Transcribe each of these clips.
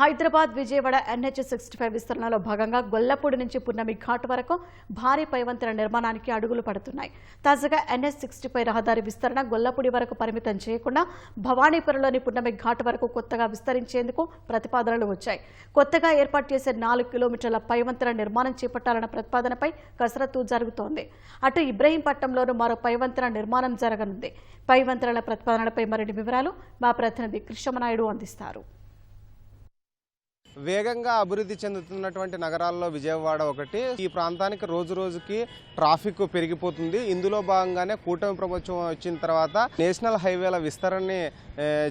Hyderabad Vijayawada NH sixty five విస్తరణలో భాగంగా గొల్లపూడి నుంచి పున్నమి ఘాట్ వరకు భారీ పైవంతెన నిర్మాణానికి అడుగులు పడుతున్నాయి. తాజాగా ఎన్హెచ్ సిక్స్టీ ఫైవ్ రహదారి విస్తరణ గొల్లపూడి వరకు పరిమితం చేయకుండా భవానీపురంలోని పున్నమి ఘాట్ వరకు కొత్తగా విస్తరించేందుకు ప్రతిపాదనలు వచ్చాయి. కొత్తగా ఏర్పాటు చేసే నాలుగు కిలోమీటర్ల పైవంతెన నిర్మాణం చేపట్టాలన్న ప్రతిపాదనపై కసరత్తు జరుగుతోంది. అటు ఇబ్రహీంపట్నంలోనూ మరో పైవంతెన నిర్మాణం జరగనుంది. పైవంతెనల ప్రతిపాదనలపై మరిన్ని వివరాలు మా ప్రతినిధి కృష్ణమనాయుడు అందిస్తారు. వేగంగా అభివృద్ధి చెందుతున్నటువంటి నగరాల్లో విజయవాడ ఒకటి. ఈ ప్రాంతానికి రోజు రోజుకి ట్రాఫిక్ పెరిగిపోతుంది. ఇందులో భాగంగానే కూటమి ప్రభుత్వం వచ్చిన తర్వాత నేషనల్ హైవేల విస్తరణని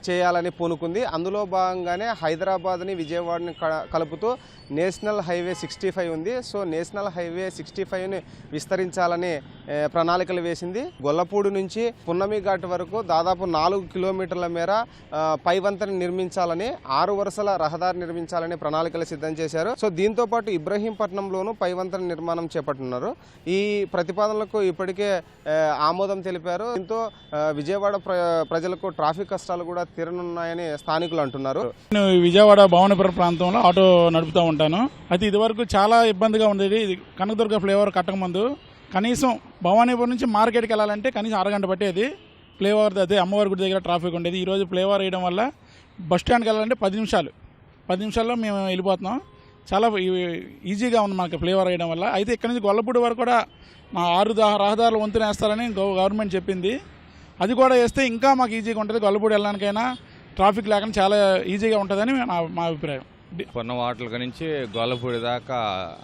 చేయాలని పూనుకుంది. అందులో భాగంగానే హైదరాబాద్ని విజయవాడని క- కలుపుతూ నేషనల్ హైవే సిక్స్టీ ఫైవ్ ఉంది. సో నేషనల్ హైవే సిక్స్టీ ఫైవ్ని విస్తరించాలని ప్రణాళికలు వేసింది. గొల్లపూడి నుంచి పున్నమి ఘాట్ వరకు దాదాపు నాలుగు కిలోమీటర్ల మేర పైవంతని నిర్మించాలని ఆరు వరుసల రహదారి నిర్మించాలని ప్రణాళికలు సిద్ధం చేశారు. సో దీంతో పాటు ఇబ్రహీంపట్నంలోనూ పైవంతన నిర్మాణం చేపట్టున్నారు. ఈ ప్రతిపాదనలకు ఇప్పటికే ఆమోదం తెలిపారు. దీంతో విజయవాడ ప్ర ప్రజలకు ట్రాఫిక్ కష్టాలు కూడా తీరనున్నాయని స్థానికులు అంటున్నారు. నేను విజయవాడ భవానీపురం ప్రాంతంలో ఆటో నడుపుతూ ఉంటాను. అయితే ఇదివరకు చాలా ఇబ్బందిగా ఉండేది. ఇది కనకదుర్గ ఫ్లేవర్ కట్టకముందు. కనీసం భవానీపురం నుంచి మార్కెట్కి వెళ్ళాలంటే కనీసం అరగంట పట్టేది. ఫ్లేవర్ అదే అమ్మవారి గుడి దగ్గర ట్రాఫిక్ ఉండేది. ఈరోజు ఫ్లేవర్ వేయడం వల్ల బస్ స్టాండ్కి వెళ్ళాలంటే పది నిమిషాలు. పది నిమిషాల్లో మేము వెళ్ళిపోతున్నాం. చాలా ఈ- ఈజీగా ఉంది మనకి ఫ్లేవర్ వేయడం వల్ల. అయితే ఇక్కడ నుంచి గొల్లపూడి వరకు కూడా మా ఆరు రహదారులు వంతున వేస్తారని గవర్నమెంట్ చెప్పింది. అది కూడా వేస్తే ఇంకా మాకు ఈజీగా ఉంటుంది. గొల్లపూడి వెళ్ళడానికైనా ట్రాఫిక్ లేకుండా చాలా ఈజీగా ఉంటుందని నా మా అభిప్రాయం. కొన్న వాటిల నుంచి గొల్లపూడి దాకా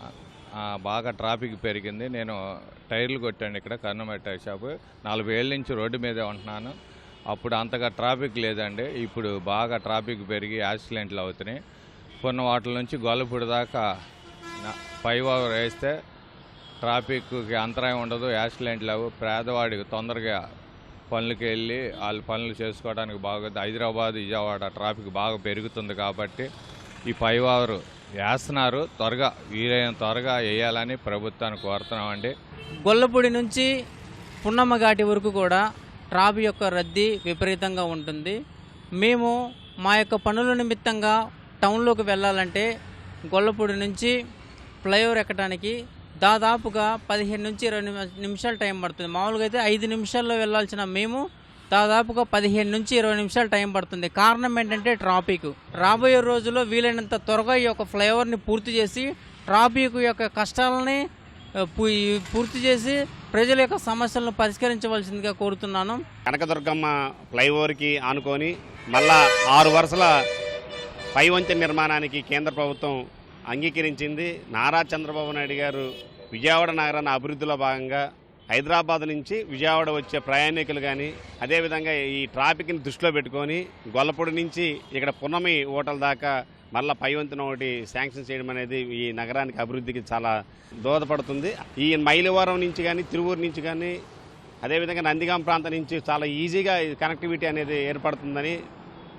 బాగా ట్రాఫిక్ పెరిగింది. నేను టైర్లు కొట్టాను ఇక్కడ కర్ణమెట్ టైర్ షాప్. నాలుగు ఏళ్ళ నుంచి రోడ్డు మీదే ఉంటున్నాను. అప్పుడు అంతగా ట్రాఫిక్ లేదండి. ఇప్పుడు బాగా ట్రాఫిక్ పెరిగి యాక్సిడెంట్లు అవుతున్నాయి. ఉన్న వాటి నుంచి గొల్లపూడి దాకా పైవారు వేస్తే ట్రాఫిక్కి అంతరాయం ఉండదు యాక్సిడెంట్లు అవు పేదవాడికి తొందరగా పనులకి వెళ్ళి వాళ్ళ పనులు చేసుకోవడానికి బాగా హైదరాబాద్ విజయవాడ ట్రాఫిక్ బాగా పెరుగుతుంది కాబట్టి ఈ పై వేస్తున్నారు. త్వరగా వీలైన త్వరగా వేయాలని ప్రభుత్వాన్ని కోరుతున్నామండి. గొల్లపూడి నుంచి పున్నమ్మ ఘాటి వరకు కూడా ట్రాఫిక్ యొక్క రద్దీ విపరీతంగా ఉంటుంది. మేము మా యొక్క పనుల నిమిత్తంగా టౌన్లోకి వెళ్ళాలంటే గొల్లపూడి నుంచి ఫ్లైఓవర్ ఎక్కడానికి దాదాపుగా పదిహేను నుంచి ఇరవై నిమి- నిమిషాలు టైం పడుతుంది. మామూలుగా అయితే ఐదు నిమిషాల్లో వెళ్ళాల్సిన మేము దాదాపుగా పదిహేను నుంచి ఇరవై నిమిషాలు టైం పడుతుంది. కారణం ఏంటంటే ట్రాఫిక్. రాబోయే రోజుల్లో వీలైనంత త్వరగా ఈ యొక్క ఫ్లైఓవర్ని పూర్తి చేసి ట్రాఫిక్ యొక్క కష్టాలని పూర్తి చేసి ప్రజల యొక్క సమస్యలను పరిష్కరించవలసిందిగా కోరుతున్నాను. కనకదుర్గమ్మ ఫ్లైఓవర్కి ఆనుకొని మళ్ళా ఆరు వరుసల పై వంతెన నిర్మాణానికి కేంద్ర ప్రభుత్వం అంగీకరించింది. నారా చంద్రబాబు నాయుడు గారు విజయవాడ నగరాన్ని అభివృద్ధిలో భాగంగా హైదరాబాద్ నుంచి విజయవాడ వచ్చే ప్రయాణికులు కానీ అదేవిధంగా ఈ ట్రాఫిక్ని దృష్టిలో పెట్టుకొని గొల్లపూడి నుంచి ఇక్కడ పున్నమి హోటల్ దాకా మళ్ళా పై ఒకటి శాంక్షన్ చేయడం అనేది ఈ నగరానికి అభివృద్ధికి చాలా దోహదపడుతుంది. ఈ మైలవరం నుంచి కానీ తిరువూరు నుంచి కానీ అదేవిధంగా నందిగాం ప్రాంతం నుంచి చాలా ఈజీగా కనెక్టివిటీ అనేది ఏర్పడుతుందని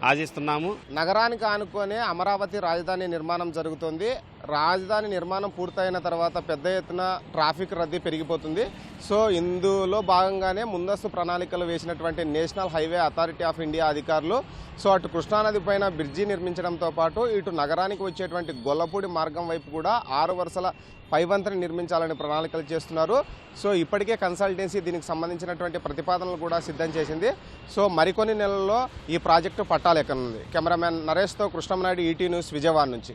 ఆశిస్తున్నాము. నగరానికి ఆనుకొని అమరావతి రాజధాని నిర్మాణం జరుగుతుంది. రాజధాని నిర్మాణం పూర్తయిన తర్వాత పెద్ద ఎత్తున ట్రాఫిక్ రద్దీ పెరిగిపోతుంది. సో ఇందులో భాగంగానే ముందస్తు ప్రణాళికలు వేసినటువంటి national highway authority of India అధికారులు సో అటు కృష్ణానది పైన బ్రిడ్జి నిర్మించడంతో పాటు ఇటు నగరానికి వచ్చేటువంటి గొల్లపూడి మార్గం వైపు కూడా ఆరు వరుసల పైవంతని నిర్మించాలని ప్రణాళికలు చేస్తున్నారు. సో ఇప్పటికే కన్సల్టెన్సీ దీనికి సంబంధించినటువంటి ప్రతిపాదనలు కూడా సిద్ధం చేసింది. సో మరికొన్ని నెలల్లో ఈ ప్రాజెక్టు పట్టాలెక్కనుంది కెమెరామ్యాన్ నరేష్తో కృష్ణమనాయుడు ఈటీ న్యూస్ విజయవాడ నుంచి.